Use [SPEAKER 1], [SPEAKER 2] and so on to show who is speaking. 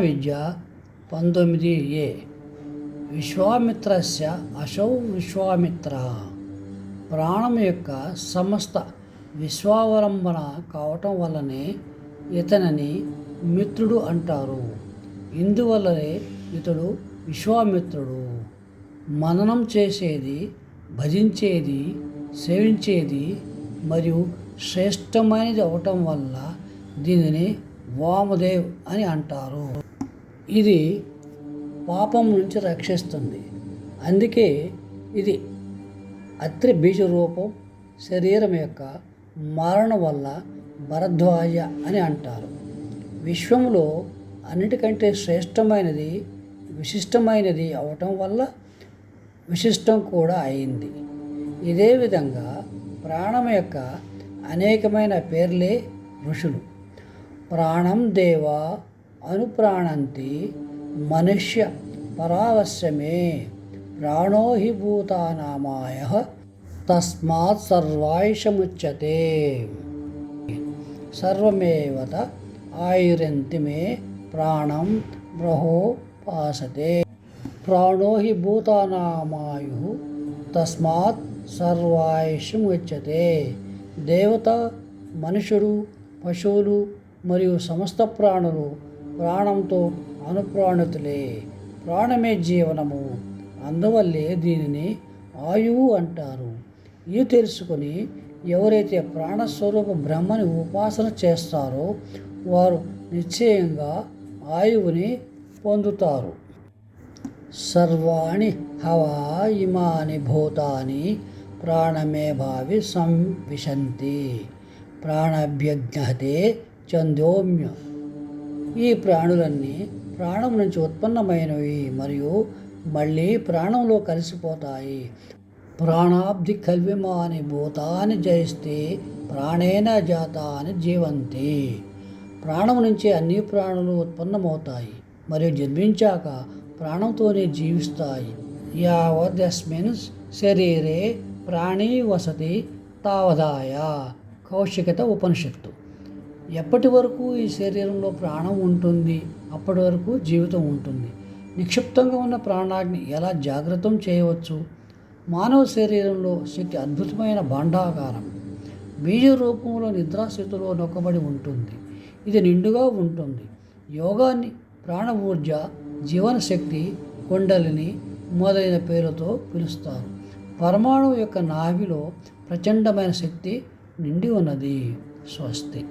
[SPEAKER 1] విద్య పంతొమ్మిది ఏ. విశ్వామిత్రస్య అశౌ విశ్వామిత్ర. ప్రాణం యొక్క సమస్త విశ్వావలంబన కావటం వల్లనే ఇతనిని మిత్రుడు అంటారు. ఇందువల్లనే ఇతడు విశ్వామిత్రుడు. మననం చేసేది భజించేది సేవించేది మరియు శ్రేష్టమైనది అవటం వల్ల దీనిని వామదేవ్ అని అంటారు. ఇది పాపం నుంచి రక్షిస్తుంది. అందుకే ఇది అత్రి బీజ రూపం శరీరం యొక్క మరణం వల్ల భరద్వాజ అని అంటారు. విశ్వంలో అన్నిటికంటే శ్రేష్టమైనది విశిష్టమైనది అవటం వల్ల విశిష్టం కూడా అయింది. ఇదే విధంగా ప్రాణం యొక్క అనేకమైన పేర్లే ఋషులు. ప్రాణం దేవ అనుప్రాణంతి మనుష్య పరావశ్యమే. ప్రాణో హి భూతానామాయ తస్మాత్ సర్వాయుషముచ్యతే. సర్వమేవత ఆయురంతి మే ప్రాణం బ్రహో పాసతే ప్రాణో హి భూతానామాయు తస్మాత్ సర్వాయుషముచ్యతే. దేవత మనుషులు పశువులు మరియు సమస్త ప్రాణులు ప్రాణంతో అనుప్రాణితులే. ప్రాణమే జీవనము అందువల్లే దీనిని ఆయువు అంటారు. ఇది తెలుసుకొని ఎవరైతే ప్రాణస్వరూప బ్రహ్మని ఉపాసన చేస్తారో వారు నిశ్చయంగా ఆయువుని పొందుతారు. సర్వాణి హవా ఇమాని భూతాని ప్రాణమే భావి సంవిశంతి. ప్రాణభ్యజ్ఞతే చందోమ్య ఈ ప్రాణులన్నీ ప్రాణం నుంచి ఉత్పన్నమైనవి మరియు మళ్ళీ ప్రాణంలో కలిసిపోతాయి. ప్రాణాబ్ది కల్విమాని భూతాన్ని జయిస్తే ప్రాణేన జాతాని జీవంతి. ప్రాణం నుంచి అన్ని ప్రాణులు ఉత్పన్నమవుతాయి మరియు జన్మించాక ప్రాణంతోనే జీవిస్తాయి. యావదస్మిన్ శరీరే ప్రాణీ వసతి తావదాయ కౌశికత ఉపనిషత్తు. ఎప్పటి వరకు ఈ శరీరంలో ప్రాణం ఉంటుంది అప్పటి వరకు జీవితం ఉంటుంది? నిక్షిప్తంగా ఉన్న ప్రాణాగ్ని ఎలా జాగ్రత్తం చేయవచ్చు? మానవ శరీరంలో శక్తి అద్భుతమైన భాండాగారం బీజ రూపంలో నిద్రాస్థితిలో నొక్కబడి ఉంటుంది. ఇది నిండుగా ఉంటుంది. యోగాన్ని ప్రాణ ఊర్జ జీవన శక్తి కొండలిని మొదలైన పేరుతో పిలుస్తారు. పరమాణువు యొక్క నాభిలో ప్రచండమైన శక్తి నిండి ఉన్నది. స్వస్తి.